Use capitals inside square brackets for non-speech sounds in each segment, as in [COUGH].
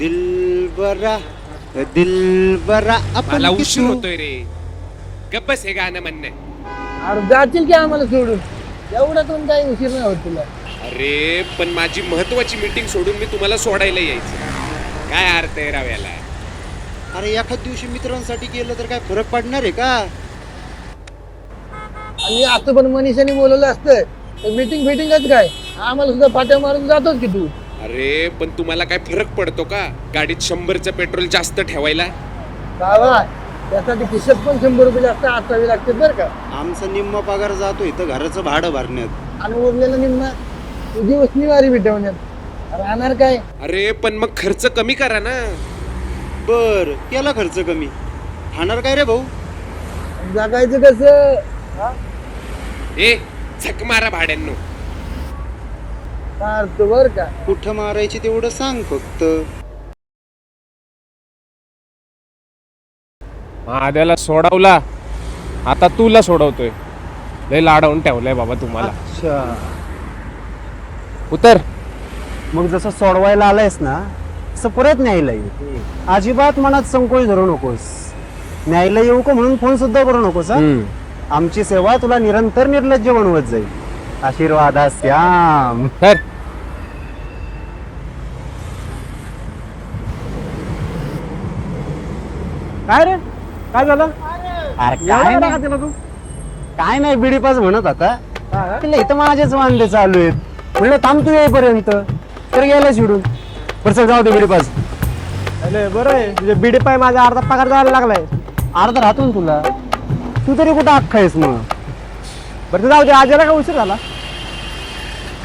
दिलबरा दिलबरा आपण मला किती- उशीर होतोय रे. गप्पस हे गाणं म्हणणं. अरे जातील की आम्हाला सोडून? एवढा पण काही उशीर नाही होत तुला. अरे पण माझी महत्वाची मीटिंग सोडून मी तुम्हाला सोडायला यायचं. काय अर्थ आहे राव याला अरे एखाद दिवशी मित्रांसाठी केलं तर काय फरक पडणार आहे का? आणि असं पण मनीषाने बोलवलं असतं तर मीटिंग फिटिंगच काय? आम्हाला सुद्धा फाट्या मारून जातोच की तू? अरे पण तुम्हाला काय फरक पडतो का? गाडीत शंभरचं पेट्रोल जास्त ठेवायला? बाबा त्यासाठी खिशात पण शंभर रुपये जास्त असावे लागते बरं का. आमचा निम्मा पगार जातो इथं घराचं भाडं भरण्यात. आणि उरलेलं निम्मा तुझी वसनीवारी भेटवण्यात. राहणार काय? अरे पण मग खर्च कमी करा ना. बर केला खर्च कमी. खाणार काय रे भाऊ? जगायचं कसं? हा? ए झक मारा भाड्यांनो. मारतो बर का? कुठं मारायची तेवढं सांग फक्त. महाद्याला सोडवला. आता तुला सोडवतोय. लय लाडवून ठेवलंय बाबा तुम्हाला. अच्छा. उतर. मग जसं सोडवायला आलायस ना तसं परत न्यायला ये अजिबात मनात संकोच धरू नकोस. न्यायला येऊ का म्हणून फोन सुद्धा करू नकोस हं? आमची सेवा तुला निरंतर निर्लज्ज बनवत जाईल. आशीर्वाद श्याम तर काय रे? काय झालं? अरे काय नाही. तू? काय नाही बिडीपास म्हणत आता इथं माझेच वांदे चालू आहेत. म्हणलं थांब तू येईपर्यंत. तर गेला शिडून बरं चल जाऊ दे बिडीपास. अरे बरं आहे. तुझे बिडी पाय माझा अर्धा पगार जायला लागलाय. अर्धा राहतो ना तुला. तू तरी कुठं अख्खा आहेस मग? बरं तर जाऊ दे. आजाला का उशीर झाला?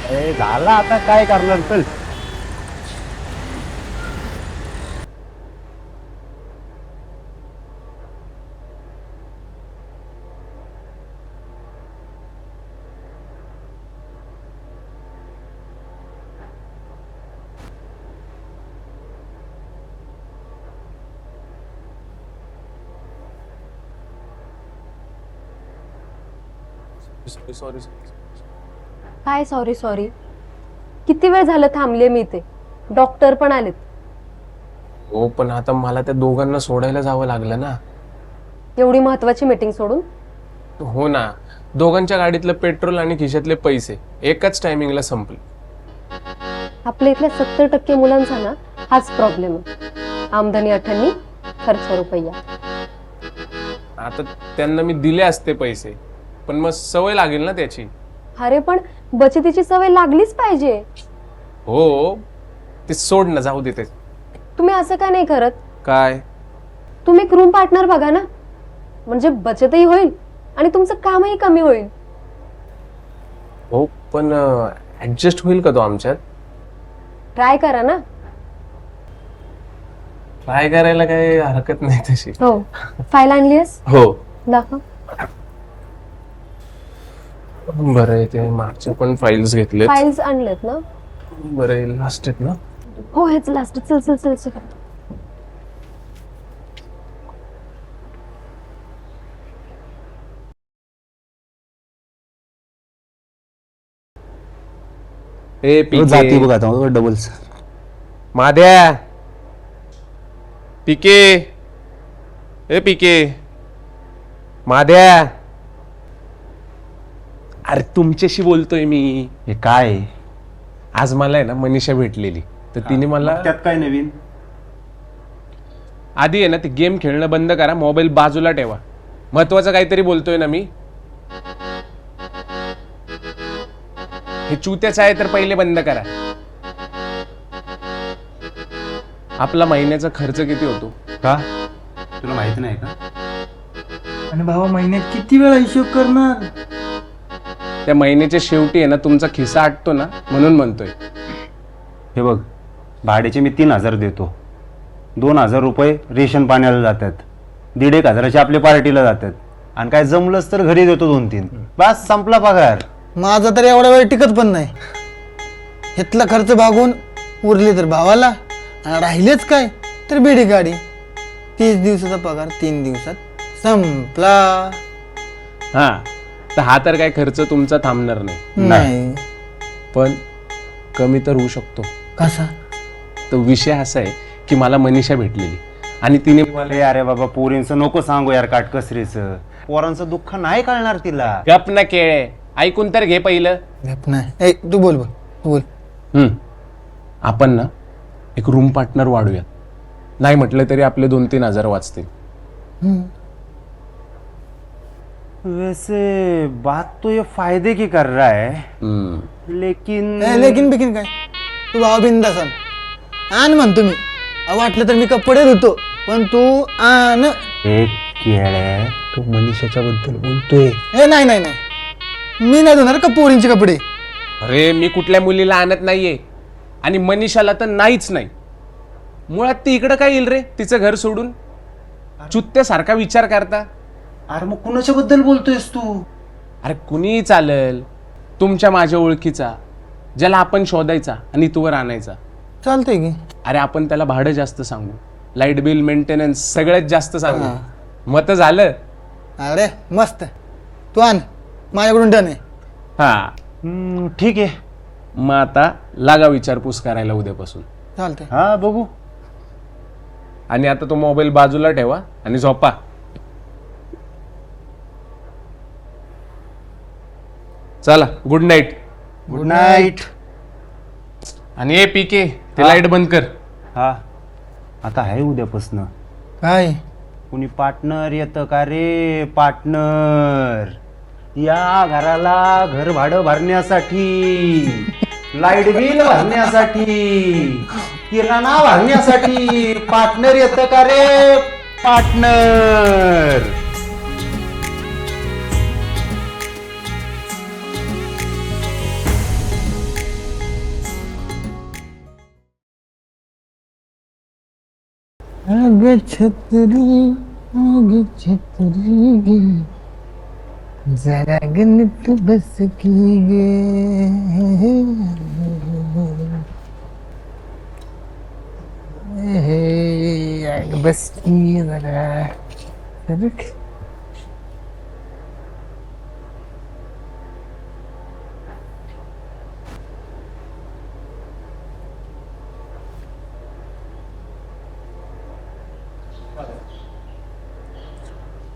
अरे झाला आता काय करणार चल. सॉरी काय सॉरी सॉरी किती वेळ झालं थांबले मी इथे? डॉक्टर पण आलेत. हो पण आता मला त्या दोघांना सोडायला जावं लागलं ना. एवढी महत्वाची मीटिंग सोडून? हो ना. दोघांच्या गाडीतलं पेट्रोल आणि खिशातले पैसे एकाच टायमिंगला संपले. आपल्या इथल्या सत्तर टक्के मुलांचा ना हाच प्रॉब्लेम आहे. आमदनी अठ्ठ्याण्णी खर्च रुपया. आता त्यांना मी दिले असते पैसे पण मग सवय लागेल ना त्याची. अरे पण बचतीची सवय लागलीच पाहिजे. हो ते सोड ना जाऊ देते तुम्ही असं का नाही करत? काय? तुम्ही एक रूम पार्टनर बघा ना. म्हणजे बचतही होईल आणि तुमचं कामही कमी होईल. हो पण ऍडजस्ट होईल का तो आमच्यात? ट्राय करा ना. ट्राय करायला काही हरकत नाही तशी. हो. फाईल आणली आहेस? हो. दाखव. बरं आहे ते मागचे पण फाईल्स घेतलेत. फाईल्स आणलेत ना? बरं आहे लास्ट आहेत ना? हो हेच लास्ट चल चल चल चल. ए जाती बघ आता डबल्स माद्या. पिके ए पिके माद्या. अरे तुमच्याशी बोलतोय मी. हे काय? आज मला आहे ना मनीषा भेटलेली. तर तिने मला त्यात काय नवीन? आधी आहे ना ते गेम खेळणं बंद करा मोबाईल बाजूला ठेवा. महत्वाचं काहीतरी बोलतोय ना मी. हे चुत्याचं आहे तर पहिले बंद करा. आपला महिन्याचा खर्च किती होतो? का? तुला माहिती नाही का? आणि भावा महिन्यात किती वेळा हिशोब करणार? त्या महिन्याच्या शेवटी आहे ना तुमचा खिसा आटतो ना म्हणून म्हणतोय. हे बघ भाड्याचे मी तीन हजार देतो. दोन हजार रुपये रेशन पाण्याला जातात. दीड एक हजाराचे आपल्या पार्टीला जातात. आणि काय जमलंच तर घरी देतो दोन तीन. बस संपला पगार. माझा तर एवढा वेळ टिकत पण नाही. इथला खर्च भागून उरले तर भावाला आणि राहिलेच काय? तर बिडी गाडी. तीस दिवसाचा पगार तीन दिवसात संपला. हा. तर हा तर काय खर्च तुमचा थांबणार नाही. नाही. पण कमी तर होऊ शकतो. कसा? तर विषय असा आहे की मला मनीषा भेटलेली. आणि तिने मला अरे अरे बाबा पोरींचं नको सांगू यार काटकसरीचं. पोरांचं दुःख नाही कळणार तिला. गप ना केळे. ऐकून तर घे पहिलं. गप नाही ए तू बोल बोल तू बोल. हम्म. आपण ना एक रूम पार्टनर वाढूयात. नाही म्हटलं तरी आपले दोन तीन हजार वाचतील. वैसे बात तो ये फायदे की कर रहा है. लेकिन ए, लेकिन बिकिन काय? तू भाव बिंदास आण। आण म्हणतो मी. अहो, वाटलं तर मी कपडे धुतो पण तू आण. एक केळे तू मनीषाच्या बद्दल बोलतोय. ए नाही नाही नाही. मी नाही धुणार का पोरींचे कपडे? अरे मी कुठल्या मुलीला आणत नाहीये. आणि मनीषाला तर नाहीच नाही. मुळात ती इकडं काय येईल रे तिचं घर सोडून? चुत्त्यासारखा विचार करता. अरे मग कुणाच्या बद्दल बोलतोयस तू? अरे कुणीही चालेल. तुमच्या माझ्या ओळखीचा ज्याला आपण शोधायचा आणि तूवर आणायचा. चालतंय की. अरे आपण त्याला भाडं जास्त सांगू. लाइट बिल मेंटेनन्स सगळ्यात जास्त सांगू. मत झालं. अरे मस्त. तू आण. माझ्याकडून डन आहे. हा. हम्म, ठीक आहे. मग आता लागा विचारपूस करायला उद्यापासून. चालतंय. हा बघू. आणि आता तो मोबाईल बाजूला ठेवा आणि झोपा. चला गुड नाईट गुड नाईट आणि ए पीके ते लाइट बंद कर. हा. आता आहे उद्यापासनं. काय? कुणी पार्टनर येतं का रे पार्टनर या घराला घर भाडं भरण्यासाठी लाइट बिल भरण्यासाठी किराणा भरण्यासाठी पार्टनर येतं का रे पार्टनर अग छत्री छतरी। गे जरा गणित बस की गे बस की जरा।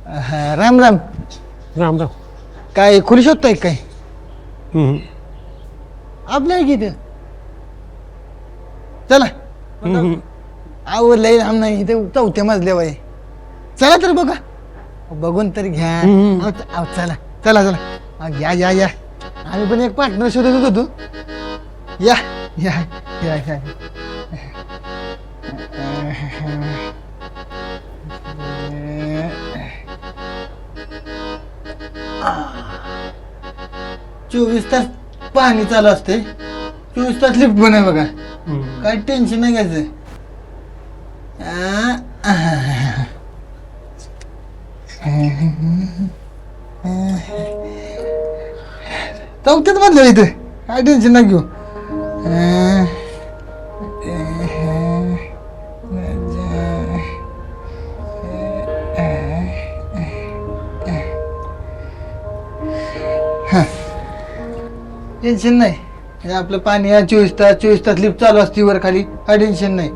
हा, राम राम. राम राम. काय खुली शोधताय काय? आपल्या आहे की इथं. चला. आव लय लांब नाही इथे चौथ्या मजल्यावर आहे चला तर बघा. बघून तर घ्या. अहो, च- अहो, चला चला चला. अहो, या या या. आम्ही पण एक पार्टनर शोधत होतो. या या या या. चोवीस तास पाणी चालू असते चोवीस तास लिफ्ट पण आहे बघा. काय टेन्शन नाही घ्यायचं. चौथ्यात मधलं इथं. काय टेन्शन नाही घेऊ. टेन्शन नाही. हे आपलं पाणी आहे चोवीस तास चोवीस तास लिफ्ट चालू असते वर खाली. काय टेन्शन नाही.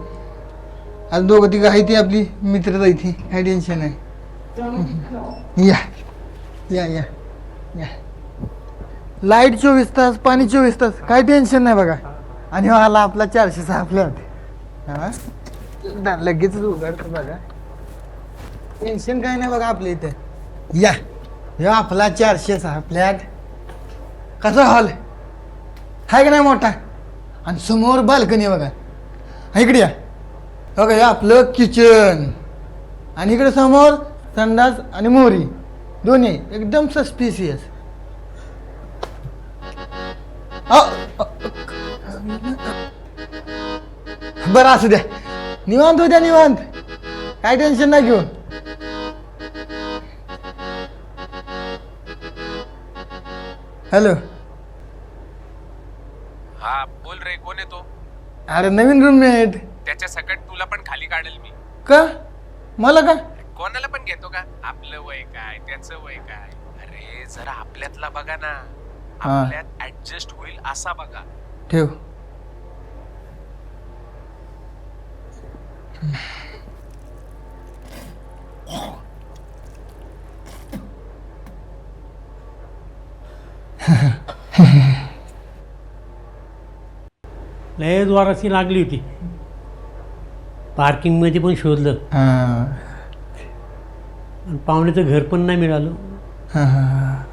आज दोघं तिघं आहे ती आपली मित्र जायची काय टेन्शन नाही. या. या या. या. लाइट चोवीस तास पाणी चोवीस तास. काय टेन्शन नाही बघा. आणि हो आला आपला चारशे सहा फ्लॅट हा? दा- लगेच उघडतो बघा. टेन्शन काय नाही बघा आपल्या इथं. या. हे आपला चारशे सहा फ्लॅट कसा हॉल आहे का नाही मोठा? आणि समोर बाल्कनी बघा. हा, इकडे या. बघा हे आपलं किचन आणि इकडे समोर संडास आणि मोरी दोन्ही एकदम सस्पिशियस बरं असू द्या. निवांत होत्या निवांत. काय टेन्शन नाही घेऊन हॅलो हा बोल रे कोण येतो अरे नवीन रूममेट त्याच्या सकट तुला पण खाली काढेल मी. का? मला का? कोणाला पण घेतो का? आपलं वय काय त्याचं वय काय? अरे जरा आपल्यातला बघा ना. हा. आपल्यात ऍडजस्ट होईल असा बघा. ठेव. [LAUGHS] लय द्वाराची लागली होती. पार्किंगमध्ये पण शोधलं. हां. आणि पाहुण्याचं घर पण नाही मिळालं. हां हां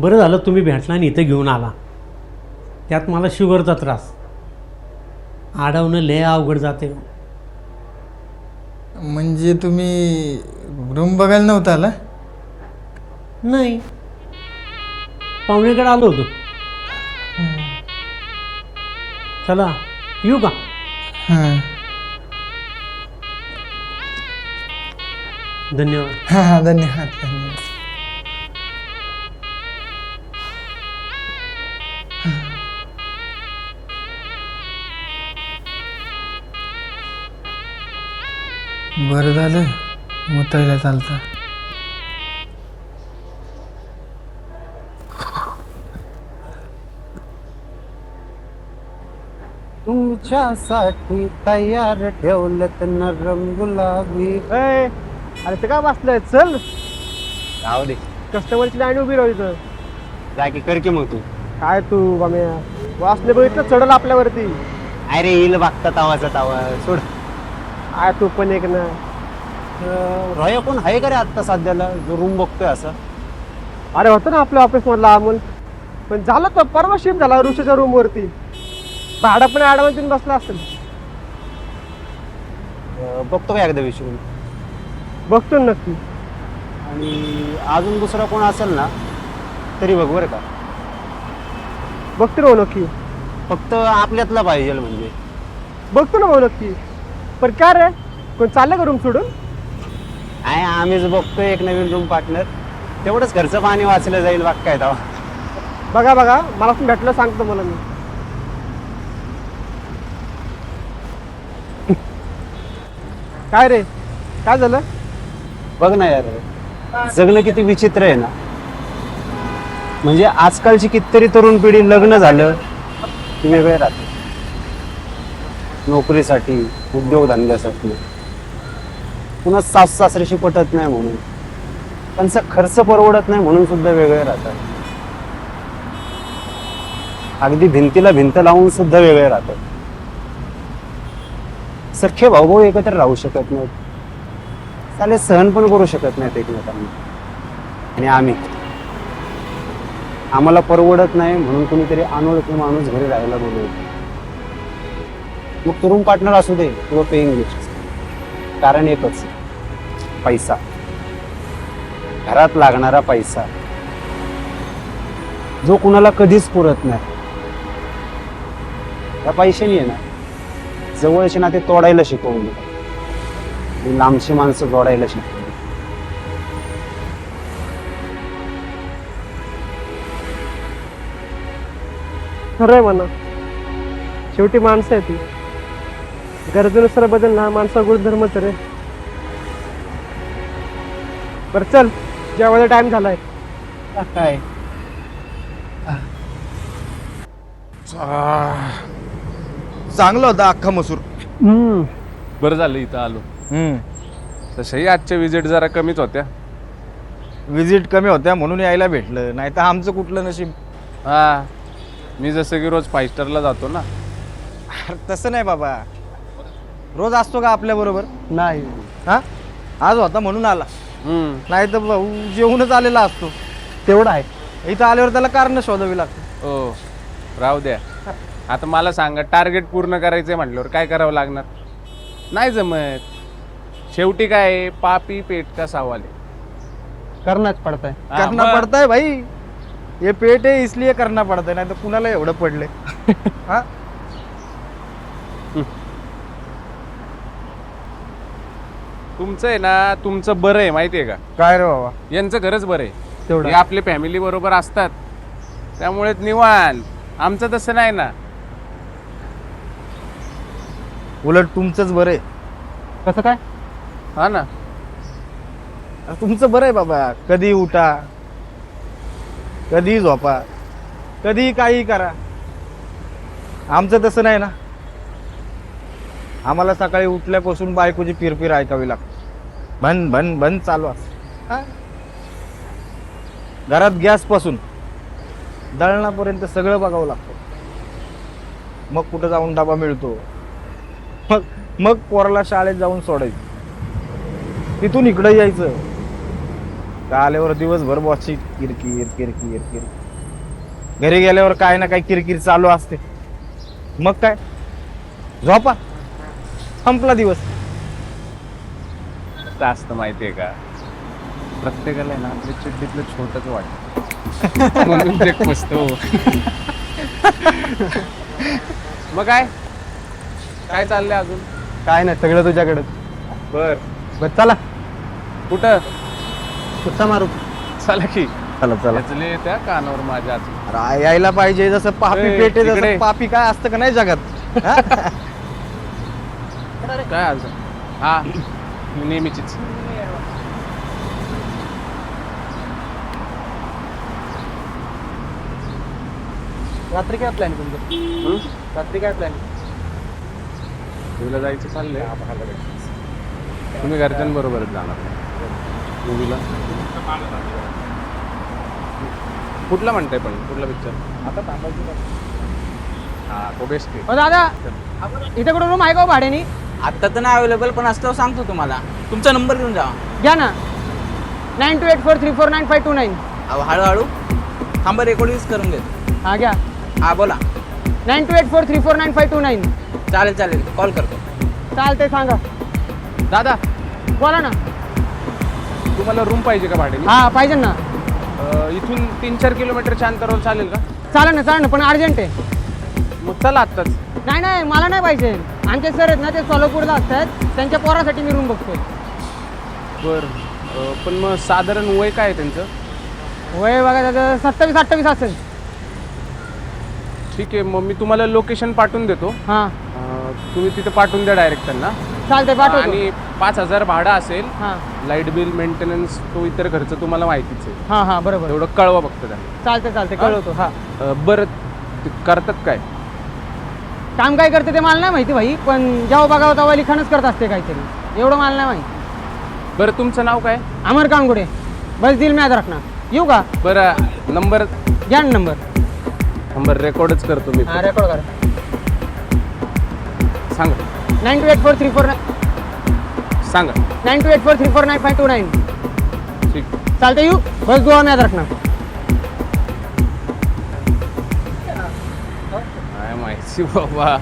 बरं झालं तुम्ही भेटला आणि इथं घेऊन आला. त्यात मला शुगरचा त्रास. आडवणं लय अवघड जाते. म्हणजे तुम्ही रूम बघायला नव्हता आला? नाही. पाहुण्याकडे आलो होतो. चला येऊ का? हां. धन्यवाद. हां हां धन्यवाद धन्यवाद. बरं झालं. मुतायला चालतं. तुमच्यासाठी तयार ठेवलं नरम गुलाबी. अरे ते काय बसलंय? चल. राहू दे. कस्टमरची लाईन उभी राहू इथं. जा की कर की मग तू. काय तू बाम्या? वाचले बघितलं चढल आपल्यावरती. अरे येईल बघता तावाचा तावा. सोड. काय तू पण एक ना. रॉय कोण आहे का रे आत्ता सध्याला? जो रूम बघतोय असं. अरे होतं ना आपल्या ऑफिस मधला अमोल. पण झालं तर परवा शिफ्ट झाला ऋषीच्या रूम वरती. भाडं पण ऍडव्हान्स देऊन बसला असेल. अं, बघतो का एकदा विचारून. बघतो ना नक्की. आणि अजून दुसरा कोण असेल ना तरी बघ बरं का. बघतो ना भाऊ नक्की. फक्त आपल्यातला पाहिजे म्हणजे. बघतो ना भाऊ नक्की. पण काय रे? कोण चाललं का रूम सोडून? आहे आम्हीच बघतोय एक नवीन रूम पार्टनर तेवढंच खर्च पाणी वाचलं जाईल बाग काय तेव्हा. बघा बघा. मला पण भेटलं सांगतो मला मी. काय रे? काय झालं? बघ ना यार जगणं किती विचित्र आहे ना. म्हणजे आजकालची कितीतरी तरुण पिढी लग्न झालं की वेगळे राहते नोकरीसाठी उद्योगधंद्यासाठी. पुन्हा सास सासऱ्याशी पटत नाही म्हणून. त्यांचा खर्च परवडत नाही म्हणून सुद्धा वेगळे राहतात. अगदी भिंतीला भिंत लावून सुद्धा वेगळे राहतात. सख्खे भाऊ एकत्र राहू शकत नाहीत. चालेल सहन पण करू शकत नाहीत एकमेकांना. आणि आम्ही. आम्हाला परवडत नाही म्हणून कुणीतरी अनोळखी माणूस घरी राहायला बोलवतो मग तुरुंग पार्टनर असू दे किंवा पेईंग गेस्ट कारण एकच. पैसा. घरात लागणारा पैसा. जो कुणाला कधीच पुरत नाही. त्या पैशाने आहे ना. जवळचे नाते तोडायला आणि लांबची माणसं जोडायला शिकवली. खरंय म्हणा. शेवटी माणसं आहे ती गरजेनुसार बदल हा माणसा गुणधर्मच रे बर चल. जेवायचा टाइम झालाय. काय? चांगला होता अख्खा मसूर. बरं झालं इथं आलो. तशाही आजच्या विजिट जरा कमीच होत्या. विजिट कमी होत्या म्हणून यायला भेटलं. नाही तर आमचं कुठलं नशीब? हा. मी जसं की रोज फाईव्ह स्टारला जातो ना. अरे तसं नाही बाबा. रोज असतो का आपल्या बरोबर? नाही. हा? आज होता म्हणून आला. हम्म. नाही तर भाऊ जेवूनच आलेला असतो. तेवढं आहे. इथं आल्यावर त्याला कारण शोधावी लागते. हो. राहू द्या. आता मला सांगा टार्गेट पूर्ण करायचंय म्हटल्यावर काय करावं लागणार? नाही जमत. शेवटी काय आहे, पापी पेट का सवाल आहे करणंच पडतंय. हा, करना मग. पडता है भाई. ये पेट है इसलिए करना पड़ता है नाही तर कुणाला एवढं पडले [LAUGHS] हा? तुमचं आहे ना तुमचं बरं आहे माहितीये का? काय रे बाबा? यांचं खरंच बरं आहे. तेवढं. हे आपले फॅमिली बरोबर असतात. त्यामुळे निवांत. आमचं तसं नाही ना. उलट तुमचंच बरं आहे. कसं काय? हा ना. अरे तुमचं बरं आहे बाबा. कधी उठा. कधी झोपा. कधी काही करा. आमचं तसं नाही ना. आम्हाला सकाळी उठल्यापासून बायकोची पिरपिर ऐकावी लागते. भन भन भन चालू असते. हा? घरात गॅसपासून दळणापर्यंत सगळं बघावं लागतं. मग कुठं जाऊन डबा मिळतो? मग मग पोराला शाळेत जाऊन सोडायचं. तिथून इकडं यायचं. का आल्यावर दिवसभर बॉसची किरकिर किरकिर किर घरी गेल्यावर काय ना काय किरकिर चालू असते. मग काय? झोपा. संपला दिवस. असतं माहितीये का? प्रत्येकाला ना आपल्या चिड्डीतलं छोटच वाटत. [LAUGHS] म्हणून ते पुसतो [LAUGHS] मग काय? काय चाललंय अजून? काय नाही सगळं तुझ्याकडे बर. बरं चला. कुठं? कुठचा मारू? चला की. चला चला. वाजले त्या कानावर माझ्या अरे, यायला पाहिजे जसं पापी ए, पेटे इकडे. जसं पापी काय असतं का नाही जगात? हा? [LAUGHS] काय आज? हा नेहमीचीच. रात्री काय प्लॅन तुमचं? रात्री काय प्लॅन मूवीला जायचं चाललंय. तुम्ही घरच्यांबरोबरच जाणार. मूवीला कुठला म्हणताय पण? कुठला पिक्चर आता हा तो बेस्ट आहे. दादा इथे कुठं रूम आहे का हो भाड्यानी? आत्ता तर नाही अवेलेबल पण असल्यावर सांगतो तुम्हाला. तुमचा नंबर घेऊन जा. घ्या ना. Nine two eight four three four nine five two nine अहो हळूहळू. थांबा रेकॉर्ड यूज करून घेतो हा घ्या. हा बोला. Nine two eight four three four nine five two nine. चालेल चालेल. कॉल करतो. चालते सांगा. दादा. बोला ना. तुम्हाला रूम पाहिजे का भाडे हा पाहिजे ना. इथून तीन चार किलोमीटरच्या अंतरावर चालेल का? चालेल ना चालेल ना पण अर्जंट आहे. मग चला आत्ताच. नाही नाही मला नाही पाहिजे. आमचे सर आहेत ना ते सोलापूरला असतात. त्यांच्या पोरासाठी मी रूम बघतोय. बर. पण मग साधारण वय काय आहे त्यांचं? वय बघा त्याचं सत्तावीस अठ्ठावीस असेल. ठीक आहे मग मी तुम्हाला लोकेशन पाठवून देतो. हां. अं, तुम्ही तिथे पाठवून द्या डायरेक्ट त्यांना. चालतंय पाठवतो. आणि पाच हजार भाडं असेल हां. लाइट बिल मेंटेनन्स तो इतर खर्च तुम्हाला माहितीच आहे. हां हां बरोबर. तेवढं कळवा फक्त त्यांना. चालतंय चालतंय कळवतो हां. अं, बरं ते करतात काय? काम काय करते ते मला नाही माहिती भाई पण जेव्हा बघावं तेव्हा लिखाणच करत असते काहीतरी. एवढं मला नाही माहिती. बरं तुमचं नाव काय? अमर कांगुडे. बस दिल मी आज राखणार येऊ का? बरं नंबर? घ्या ना नंबर. नंबर रेकॉर्डच करतो मी. हां रेकॉर्ड करा. सांगा. Nine two eight four three four सांगा. Nine two eight four three four nine five two nine ठीक. चालतंय येऊ. बस मी आज राखणार काय माहिती बाबा.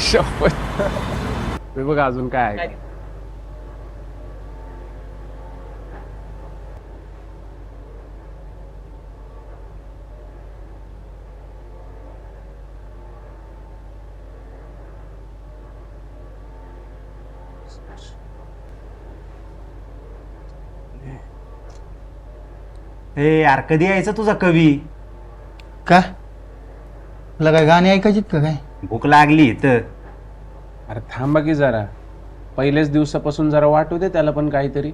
शपथ. हे बघा अजून काय आहे. ए यार कधी यायचा तुझा कवी? का? तुला काय गाणी ऐकायचीत का काय? भूक लागली तर अरे थांबा की जरा. पहिल्याच दिवसापासून जरा वाटू दे त्याला पण काहीतरी.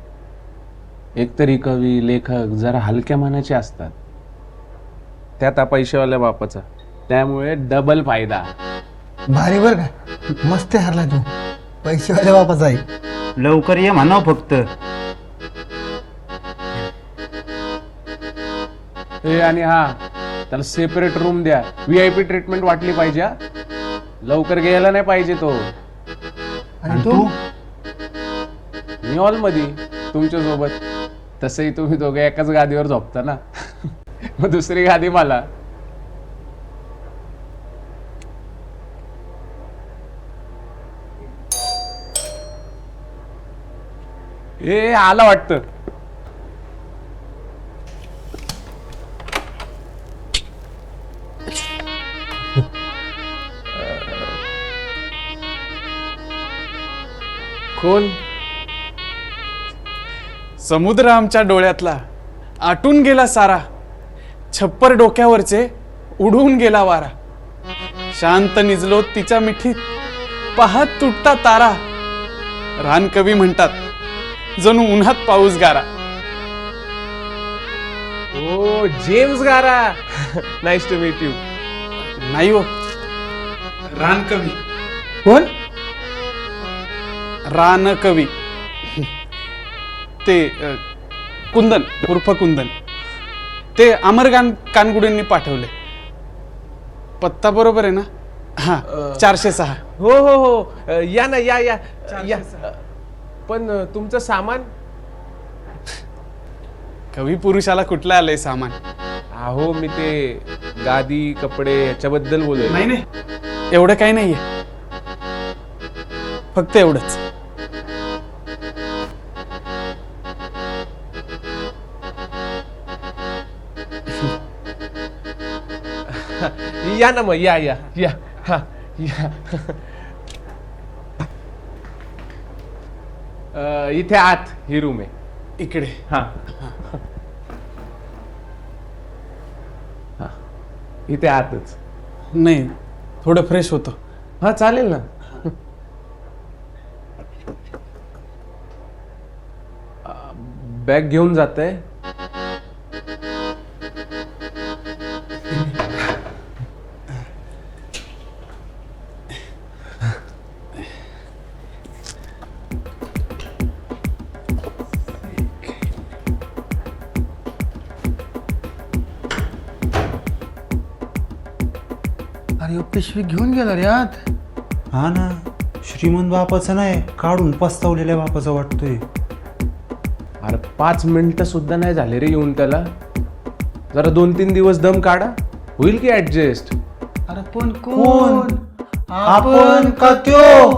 एकतरी कवी लेखक जरा हलक्या मनाचे असतात. त्यात हा पैशावाल्या बापाचा. त्यामुळे डबल फायदा. भारी बर का? मस्त हरला तू. पैसेवाल्या बापाचा आहे. लवकर ये म्हणाव फक्त. ए आणि हा त्याला सेपरेट रूम द्या. व्ही आय पी ट्रीटमेंट वाटली पाहिजे हा. लवकर गेला नाही पाहिजे तो. आणि तू? मी हॉलमध्ये तुमच्यासोबत तसंही तुम्ही दोघे एकाच गादीवर झोपता ना. [LAUGHS] मग दुसरी गादी मला. ए आला वाटतं. कोण समुद्र आमच्या डोळ्यातला आटून गेला सारा. छप्पर डोक्यावरचे उडून गेला वारा. शांत निजलो तिच्या मिठीत. पाहत तुटता तारा. रानकवी म्हणतात जणू उन्हात पाऊस गारा. ओ जेम्स गारा. नाईस टू मीट यू नाही हो. रानकवी कोण? रान कवी. ते अ, कुंदन उर्फ कुंदन. ते अमर कान कानगुडेंनी पाठवले. पत्ता बरोबर आहे ना? हा चारशे सहा. हो हो हो. अ, या ना या या. या. पण तुमचं सामान? कवी पुरुषाला कुठलं आलंय सामान? अहो मी ते गादी कपडे याच्याबद्दल बोलतोय. नाही नाही. एवढं काही नाहीये. फक्त एवढंच. या ना मग या या या. हा या. इथे आत ही रूम आहे. इकडे. हा. हा. इथे आतच. नाही थोडं फ्रेश होतं. हा चालेल ना. बॅग घेऊन जात आहे पिशवी घेऊन गेला रे आत. हा ना श्रीमंत बापाचं नाही काढून पस्तावलेल्या बापाचं वाटतोय. अरे पाच मिनिटं सुद्धा नाही झाले रे येऊन त्याला. जरा दोन तीन दिवस दम काढा. होईल की ऍडजस्ट अरे पण कोण? आपण का त्यो?